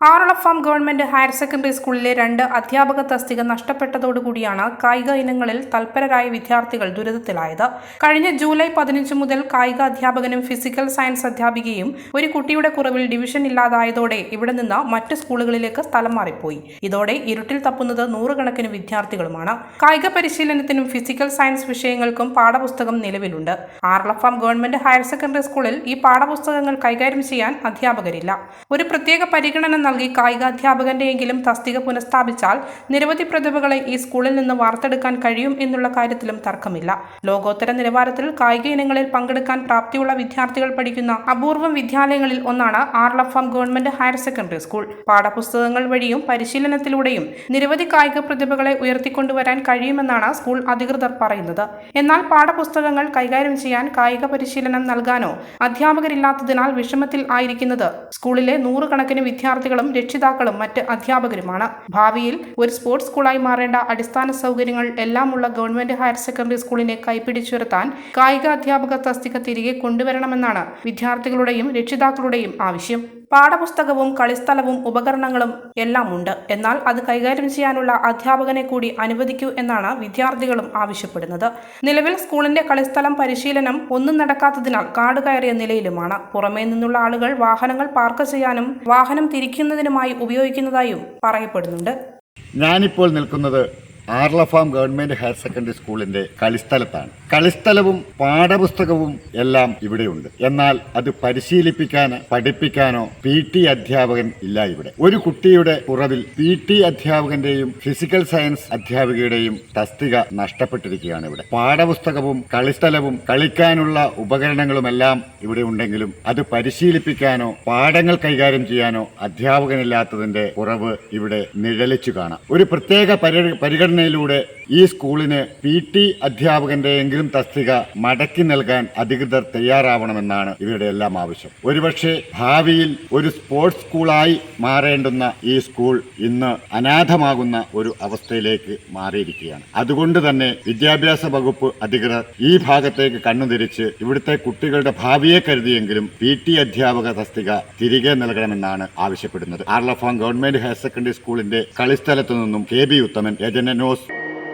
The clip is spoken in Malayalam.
Arala farm government higher secondary സ്കൂളിലെ രണ്ട് അധ്യാപക തസ്തിക നഷ്ടപ്പെട്ടതോടുകൂടിയാണ് കായിക ഇനങ്ങളിൽ തൽപരരായ വിദ്യാർത്ഥികൾ ദുരിതത്തിലായത്. കഴിഞ്ഞ ജൂലൈ പതിനഞ്ച് മുതൽ കായിക അധ്യാപകനും ഫിസിക്കൽ സയൻസ് അധ്യാപികയും ഒരു കുട്ടിയുടെ കുറവിൽ ഡിവിഷൻ ഇല്ലാതായതോടെ ഇവിടെ നിന്ന് മറ്റ് സ്കൂളുകളിലേക്ക് സ്ഥലം മാറിപ്പോയി. ഇതോടെ ഇരുട്ടിൽ തപ്പുന്നത് നൂറുകണക്കിന് വിദ്യാർത്ഥികളുമാണ്. കായിക പരിശീലനത്തിനും ഫിസിക്കൽ സയൻസ് വിഷയങ്ങൾക്കും പാഠപുസ്തകം നിലവിലുണ്ട്. ആറളഫാം ഗവൺമെന്റ് ഹയർ സെക്കൻഡറി സ്കൂളിൽ ഈ പാഠപുസ്തകങ്ങൾ കൈകാര്യം ചെയ്യാൻ അധ്യാപകരില്ല. ഒരു പ്രത്യേക പരിഗണന നൽകി കായികാധ്യാപകന്റെയെങ്കിലും തസ്തിക പുനഃസ്ഥാപിച്ചാൽ നിരവധി പ്രതിഭകളെ ഈ സ്കൂളിൽ നിന്ന് വാർത്തെടുക്കാൻ കഴിയും എന്നുള്ള കാര്യത്തിലും തർക്കമില്ല. ലോകോത്തര നിലവാരത്തിൽ കായിക ഇനങ്ങളിൽ പങ്കെടുക്കാൻ പ്രാപ്തിയുള്ള വിദ്യാർത്ഥികൾ പഠിക്കുന്ന അപൂർവം വിദ്യാലയങ്ങളിൽ ഒന്നാണ് Arala farm government higher secondary school. പാഠപുസ്തകങ്ങൾ വഴിയും പരിശീലനത്തിലൂടെയും നിരവധി കായിക പ്രതിഭകളെ ഉയർത്തിക്കൊണ്ടുവരാൻ കഴിയുമെന്നാണ് സ്കൂൾ അധികൃതർ പറയുന്നത്. എന്നാൽ പാഠപുസ്തകങ്ങൾ കൈകാര്യം ചെയ്യാൻ കായിക പരിശീലനം നൽകാനോ അധ്യാപകരില്ലാത്തതിനാൽ വിഷമത്തിൽ ആയിരിക്കുന്നത് സ്കൂളിലെ നൂറുകണക്കിന് വിദ്യാർത്ഥികളും രക്ഷിതാക്കളും മറ്റ് അധ്യാപകരുമാണ്. ഭാവിയിൽ ഒരു സ്പോർട്സ് സ്കൂളായി മാറേണ്ട അടിസ്ഥാന സൗകര്യങ്ങൾ എല്ലാമുള്ള ഗവൺമെന്റ് ഹയർ സെക്കൻഡറി സ്കൂളിനെ കൈപ്പിടിച്ചുയർത്താൻ കായിക അധ്യാപക തസ്തിക തിരികെ കൊണ്ടുവരണമെന്നാണ് വിദ്യാർത്ഥികളുടെയും രക്ഷിതാക്കളുടെയും ആവശ്യം. പാഠപുസ്തകവും കളിസ്ഥലവും ഉപകരണങ്ങളും എല്ലാം ഉണ്ട് എന്നാൽ അത് കൈകാര്യം ചെയ്യാനുള്ള അധ്യാപകനെ കൂടി അനുവദിക്കൂ എന്നാണ് വിദ്യാർത്ഥികളും ആവശ്യപ്പെടുന്നത്. നിലവിൽ സ്കൂളിന്റെ കളിസ്ഥലം പരിശീലനം ഒന്നും നടക്കാത്തതിനാൽ കാട് കയറിയ നിലയിലുമാണ്. പുറമേ നിന്നുള്ള ആളുകൾ വാഹനങ്ങൾ പാർക്ക് ചെയ്യാനും വാഹനം തിരിക്കുന്നതിനുമായി ഉപയോഗിക്കുന്നതായും പറയപ്പെടുന്നുണ്ട്. ഞാനിപ്പോൾ നിൽക്കുന്നത് ആർലഫാം ഗവൺമെന്റ് ഹയർ സെക്കൻഡറി സ്കൂളിന്റെ കളിസ്ഥലത്താണ്. കളിസ്ഥലവും പാഠപുസ്തകവും എല്ലാം ഇവിടെയുണ്ട്. എന്നാൽ അത് പരിശീലിപ്പിക്കാനോ പഠിപ്പിക്കാനോ പി ടി അധ്യാപകൻ ഇല്ല ഇവിടെ. ഒരു കുട്ടിയുടെ കുറവിൽ പി ടി അധ്യാപകന്റെയും ഫിസിക്കൽ സയൻസ് അധ്യാപികയുടെയും തസ്തിക നഷ്ടപ്പെട്ടിരിക്കുകയാണ് ഇവിടെ. പാഠപുസ്തകവും കളിസ്ഥലവും കളിക്കാനുള്ള ഉപകരണങ്ങളുമെല്ലാം ഇവിടെ ഉണ്ടെങ്കിലും അത് പരിശീലിപ്പിക്കാനോ പാഠങ്ങൾ കൈകാര്യം ചെയ്യാനോ അധ്യാപകനില്ലാത്തതിന്റെ കുറവ് ഇവിടെ നിഴലിച്ചു കാണാം. ഒരു പ്രത്യേക പരി- പരിഗണനയിലൂടെ ഈ സ്കൂളിന് പി ടി അധ്യാപകന്റെയെങ്കിലും തസ്തിക മടക്കി നൽകാൻ അധികൃതർ തയ്യാറാവണമെന്നാണ് ഇവരുടെ എല്ലാം ആവശ്യം. ഒരുപക്ഷെ ഭാവിയിൽ ഒരു സ്പോർട്സ് സ്കൂളായി മാറേണ്ടുന്ന ഈ സ്കൂൾ ഇന്ന് അനാഥമാകുന്ന ഒരു അവസ്ഥയിലേക്ക് മാറിയിരിക്കുകയാണ്. അതുകൊണ്ട് തന്നെ വിദ്യാഭ്യാസ വകുപ്പ് അധികൃതർ ഈ ഭാഗത്തേക്ക് കണ്ണുതിരിച്ച് ഇവിടുത്തെ കുട്ടികളുടെ ഭാവിയെ കരുതിയെങ്കിലും പി ടി അധ്യാപക തസ്തിക തിരികെ നൽകണമെന്നാണ് ആവശ്യപ്പെടുന്നത്. ആർലഫാം ഗവൺമെന്റ് ഹയർ സെക്കൻഡറി സ്കൂളിന്റെ കളിസ്ഥലത്തു നിന്നും കെ ബി ഉത്തമൻ യജന news